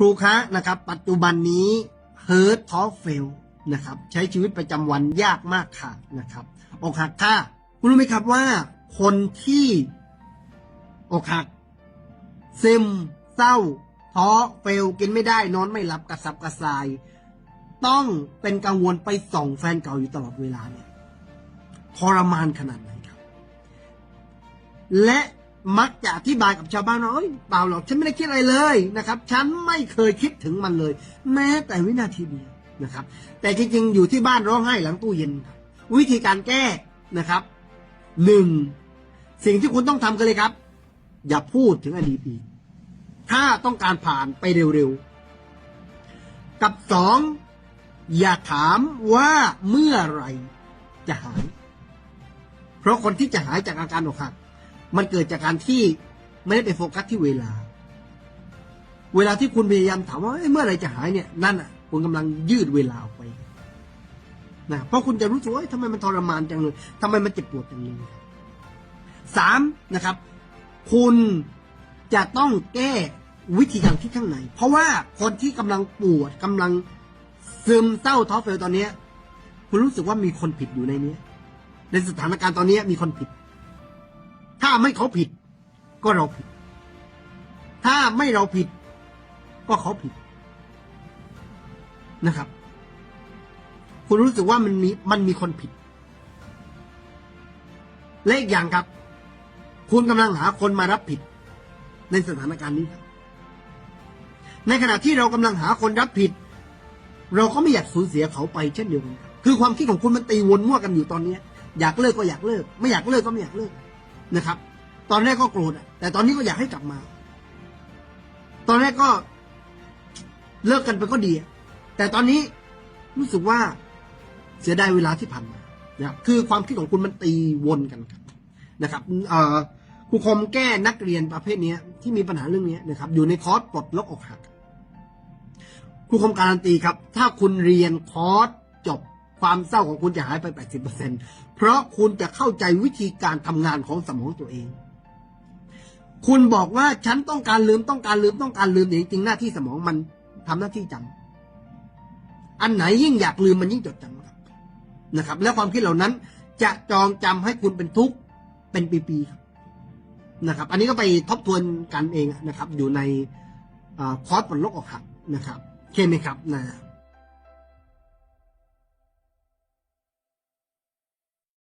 ครูคะนะครับ ปัจจุบันนี้เฮิร์ตท้อเฟลนะครับใช้ชีวิตประจำวันยากมากค่ะนะครับอกหักค่ะคุณรู้ไหมครับว่า คนที่อกหักซึมเศร้าท้อเฟลกินไม่ได้นอนไม่หลับกระสับกระส่าย ต้องเป็นกังวลไปส่องแฟนเก่าอยู่ตลอดเวลาเนี่ยทรมานขนาดไหนครับ และ มักจะอธิบายกับชาวบ้านว่าเอ้ยเปล่าหรอกฉันไม่ได้คิดอะไรเลยนะครับ ฉันไม่เคยคิดถึงมันเลย แม้แต่วินาทีเดียวนะครับ แต่จริงๆอยู่ที่บ้านร้องไห้หลังตู้เย็น วิธีการแก้นะครับหนึ่งสิ่งที่คุณต้องทำกันเลยครับ อย่าพูดถึงอดีตอีกถ้าต้องการผ่านไปเร็วๆ กับสองอย่าถามว่าเมื่อไรจะหาย เพราะคนที่จะหายจากอาการอกหัก มันเกิดจากการที่ไม่ได้ไปโฟกัสที่เวลา เวลาที่คุณพยายามถามว่าเมื่อไรจะหายเนี่ย นั่นอะ คุณกำลังยืดเวลาออกไปนะเพราะคุณจะรู้สึกว่าทำไมมันทรมานจังเลยทำไมมันเจ็บปวดจังเลยสามนะครับ คุณจะต้องแก้วิธีการที่ข้างใน เพราะว่าคนที่กำลังปวดกำลังซึมเศร้าท้อเฟลตอนเนี้ย คุณรู้สึกว่ามีคนผิดอยู่ในนี้ในสถานการณ์ตอนนี้มีคนผิด ไม่เขาผิด ก็เราผิด ถ้าไม่เราผิด ก็เขาผิดนะครับ คุณรู้สึกว่ามันมีมันมีคนผิดและอีกอย่างครับ คุณกำลังหาคนมารับผิด ในสถานการณ์นี้ครับในขณะที่เรากำลังหาคนรับผิด เราก็ไม่อยากสูญเสียเขาไปเช่นเดียวกันคือความคิดของคุณมันตีวนมั่วกันอยู่ตอนนี้อยากเลิกก็อยากเลิก ไม่อยากเลิกก็ไม่อยากเลิกนะครับ ตอนแรกก็โกรธอะแต่ตอนนี้ก็อยากให้กลับมา ตอนแรกก็เลิกกันไปก็ดี แต่ตอนนี้รู้สึกว่าเสียดายเวลาที่ผ่านมานะครับคือความคิดของคุณมันตีวนกันนะครับครูคมแก้นักเรียนประเภทนี้ที่มีปัญหาเรื่องนี้นะครับ อยู่ในคอร์สปลดล็อกอกหักครูคมการันตีครับ ถ้าคุณเรียนคอร์สจบความเศร้าของคุณจะหายไป 80%เพราะคุณจะเข้าใจวิธีการทำงานของสมองตัวเอง คุณบอกว่าฉันต้องการลืมต้องการลืมต้องการลืมจริงๆหน้าที่สมองมันทำหน้าที่จำอันไหนยิ่งอยากลืมมันยิ่งจดจำครับนะครับ แล้วความคิดเหล่านั้นจะจองจำให้คุณเป็นทุกข์เป็นปีๆครับนะครับ อันนี้ก็ไปทบทวนกันเองนะครับ อยู่ในอคอร์สปลดล็อกอกหักนะครับโอเคไหมครับนะ